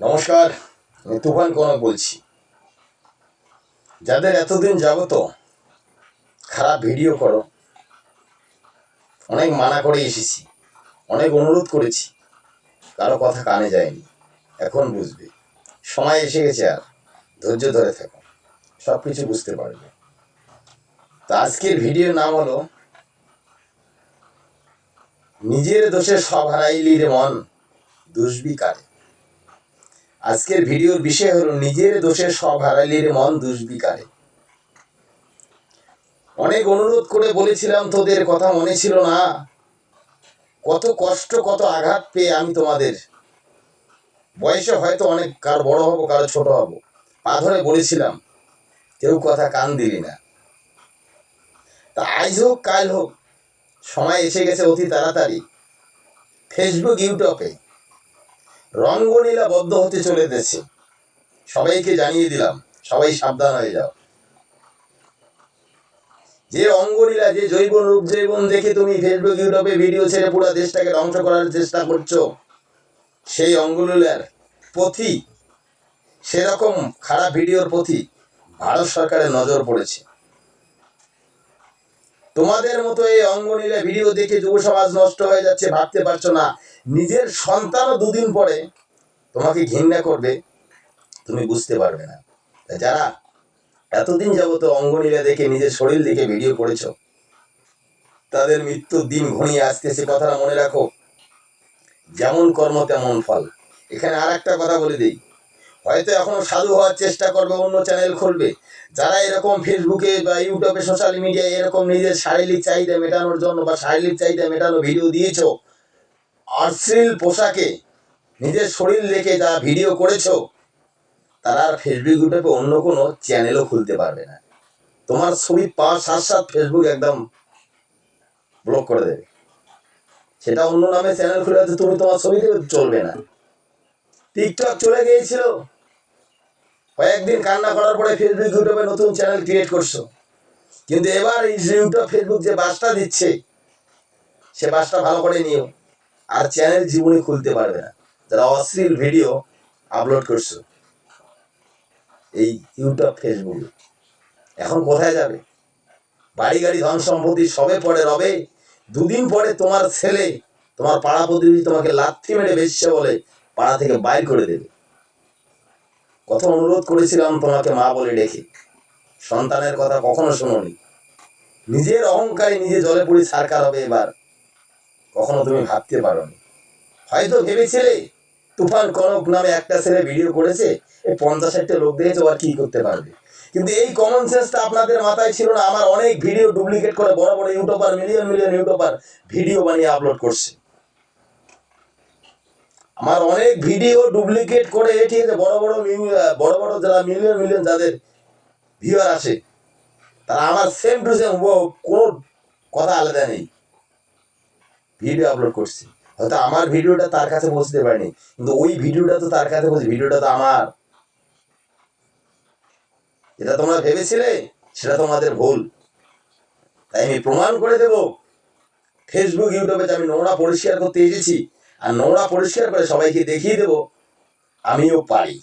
নমস্কার, আমি তুফান কনক বলছি। যাদের এতদিন যাবত খারাপ ভিডিও করো, অনেক মানা করে এসেছি, অনেক অনুরোধ করেছি, কারও কথা কানে যায়নি, এখন বুঝবে। সময় এসে গেছে আর, ধৈর্য ধরে থাকো সব কিছু বুঝতে পারবে। তা আজকের ভিডিওর নাম হলো, নিজের দোষে সব হারাইলি রে মন দুষবি কারে আজকের ভিডিওর বিষয় হলো নিজের দোষে সব হারালির মন দুষবি কারে অনেক অনুরোধ করে বলেছিলাম, তোদের কথা মনে ছিল না। কত কষ্ট, কত আঘাত পেয়ে আমি তোমাদের। বয়সে হয়তো অনেক, কার বড় হব, কারও ছোট হব। পা ধরে বলেছিলাম, কেউ কথা কান দিলি না। তা আজ হোক, কাল হোক, সময় এসে গেছে অতি তাড়াতাড়ি। ফেসবুক, ইউটিউবে। রঙ্গলীলা বদ্ধ হতে চলেছে। সবাইকে জানিয়ে দিলাম, সবাই সাবধান হয়ে যাও। যে অঙ্গলীলা যে জৈব রূপ জৈবন দেখে তুমি ফেসবুক ইউটিউবে ভিডিও ছেড়ে পুরো দেশটাকে ধ্বংস করার চেষ্টা করছ, সেই অঙ্গলীলার পথি সেরকম খারাপ ভিডিওর প্রতি ভারত সরকারের নজর পড়েছে। তোমাদের মতো এই অঙ্গনীলা ভিডিও দেখে যুব সমাজ নষ্ট হয়ে যাচ্ছে, ভাবতে পারছ না। নিজের সন্তানও দুদিন পরে তোমাকে ঘৃণা করবে, তুমি বুঝতে পারবে না। যারা এতদিন যাবত অঙ্গনীলা দেখে নিজের শরীর দেখে ভিডিও করেছ, তাদের মৃত্যুর দিন ঘনিয়ে আসতেছে কথাটা মনে রাখো। যেমন কর্ম, তেমন ফল। এখানে আর একটা কথা বলে দিই। হয়তো এখনও সাধু হওয়ার চেষ্টা করবে, অন্য চ্যানেল খুলবে। যারা এরকম ফেসবুকে বা ইউটিউবে সোশ্যাল মিডিয়ায় এরকম নিজের শারীরিক চাহিদা মেটানোর জন্য বা শারীরিক চাহিদা মেটানো ভিডিও দিয়েছ অশ্লীল পোশাকে নিজের শরীর দেখে যা ভিডিও করেছ, তারা আর ফেসবুক ইউটিউবে অন্য কোনো চ্যানেলও খুলতে পারবে না। তোমার ছবি পাওয়ার সাথ সাথ ফেসবুক একদম ব্লক করে দেবে। সেটা অন্য নামে চ্যানেল খুলে হয়তো তুমি তোমার ছবিতে চলবে না। টিকটক চলে গিয়েছিল। কয়েকদিন কান্না করার পরে ফেসবুক ইউটিউবে নতুন চ্যানেল ক্রিয়েট করছ। কিন্তু এবার এই ইউটিউব ফেসবুক যে বাসটা দিচ্ছে, সে বাসটা ভালো করে নিও। আর চ্যানেল জীবনে খুলতে পারবে না। যারা অশ্লীল ভিডিও আপলোড করছ, এই ইউটিউব ফেসবুক এখন কোথায় যাবে? বাড়ি গাড়ি, ধন সম্পত্তি সবে পরে রবে, দুদিন পরে তোমার ছেলে, তোমার পাড়া প্রতিবেশী তোমাকে লাথি মেরে বেশছে বলে পাড়া থেকে বাইর করে দেবে। কত অনুরোধ করেছিলাম তোমাকে মা বলে ডেকে সন্তানের কথা কখনো শোনোনি। নিজের অহংকারে নিজে জলে পড়ে সারকার হবে এবার। কখনো তুমি ভাবতে পারোনি। হয়তো ভেবেছিলে, তুফান কনক নামে একটা ছেলে ভিডিও করেছে এই পঞ্চাশ ষাটটা লোক দেখেছে ও আর কি করতে পারবে। কিন্তু এই কমন সেন্সটা আপনাদের মাথায় ছিল না, আমার অনেক ভিডিও ডুপ্লিকেট করে বড় বড় YouTuber million million YouTuber video বানিয়ে আপলোড করছে। আমার অনেক ভিডিও ডুপ্লিকেট করে, ঠিক আছে, বড় বড় বড় বড় যারা মিলিয়ন মিলিয়ন যাদের ভিউয়ার আসে তারা আমার সেম টু সেম কোনো কথা আলাদা নেই। ভিডিও আপলোড করছি। হয়তো আমার ভিডিওটা তার কাছে পৌঁছতে পারেনি, কিন্তু ওই ভিডিওটা তো তার কাছে পৌঁছে ভিডিওটা তো আমার। এটা তোমরা ভেবেছিলে? সেটা তোমাদের ভুল। তাই আমি প্রমাণ করে দেব। ফেসবুক ইউটিউবে আমি নোংরা পরিষ্কার করতে এসেছি, আর নোংরা পরিষ্কার করে সবাইকে দেখিয়ে দেব, আমিও পারি।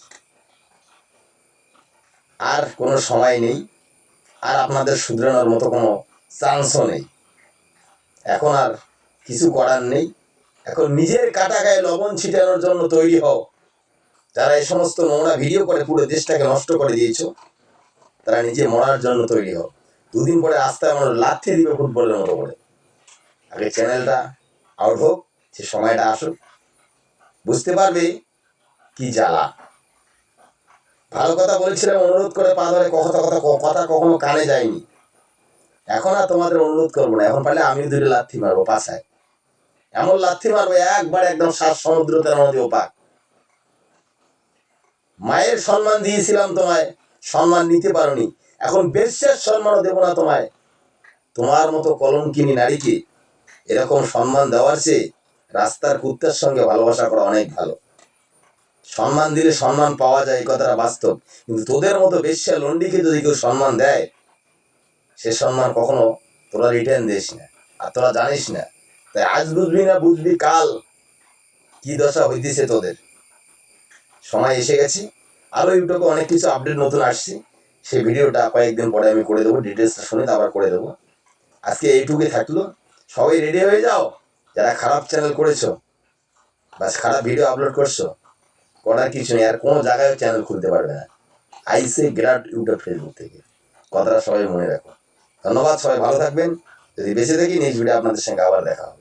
আর কোনো সময় নেই, আর আপনাদের শুধরানোর মতো কোনো চান্সও নেই। এখন আর কিছু করার নেই। এখন নিজের কাটা গায়ে লবণ ছিটানোর জন্য তৈরি হও। যারা এই সমস্ত নোংরা ভিডিও করে পুরো দেশটাকে নষ্ট করে দিয়েছ, তারা নিজে মরার জন্য তৈরি হও। দুদিন পরে আস্তে আমার লাথি দিবে ফুটবলের মতো করে। আগে চ্যানেলটা আউট হোক, সে সময়টা আসুক। বুঝতে পারবে কি জ্বালা। ভালো কথা বলেছিলাম, অনুরোধ করে পা ধরে কথা কথা কথা কখনো কানে যায়নি। এখন আর তোমাদের অনুরোধ করব না, এখন পারলে আমি দুটো লাথি মারবো পাশায় এমন লাথি মারবে একবার একদম সাত সমুদ্র তেরো নদী ওপাক মায়ের সম্মান দিয়েছিলাম তোমায়, সম্মান নিতে পারোনি। এখন বেশের সম্মানও দেবো না তোমায়। তোমার মতো কলঙ্কিনী নারীকে এরকম সম্মান দেওয়ার চেয়ে রাস্তার কুত্তার সঙ্গে ভালোবাসা করা অনেক ভালো। সম্মান দিলে সম্মান পাওয়া যায় কথাটা বাস্তব। কিন্তু তোদের মতো বেশ্যা লন্ডিকে যদি কেউ সম্মান দেয়, সে সম্মান কখনো তোরা রিটার্ন দিস না। আর তোরা জানিস না তাই আজ বুঝবি না বুঝবি, কাল কি দশা হইতেছে তোদের? সময় এসে গেছি। আরও ইউটিউবে অনেক কিছু আপডেট নতুন আসছে। সেই ভিডিওটা কয়েকদিন পরে আমি করে দেবো ডিটেলসটা শুনে আবার করে দেবো। আজকে এইটুকুই থাকল। সবাই রেডি হয়ে যাও? যারা খারাপ চ্যানেল করেছ বা খারাপ ভিডিও আপলোড করছ, করার কিছু নেই। আর কোনো জায়গায় চ্যানেল খুলতে পারবে না। আইসে গ্রাট ইউটিউব ফেসবুক থেকে। কথাটা সবাই মনে রাখো। ধন্যবাদ সবাই, ভালো থাকবেন। যদি বেঁচে থাকি নেক্সট ভিডিও আপনাদের সঙ্গে আবার দেখা হবে।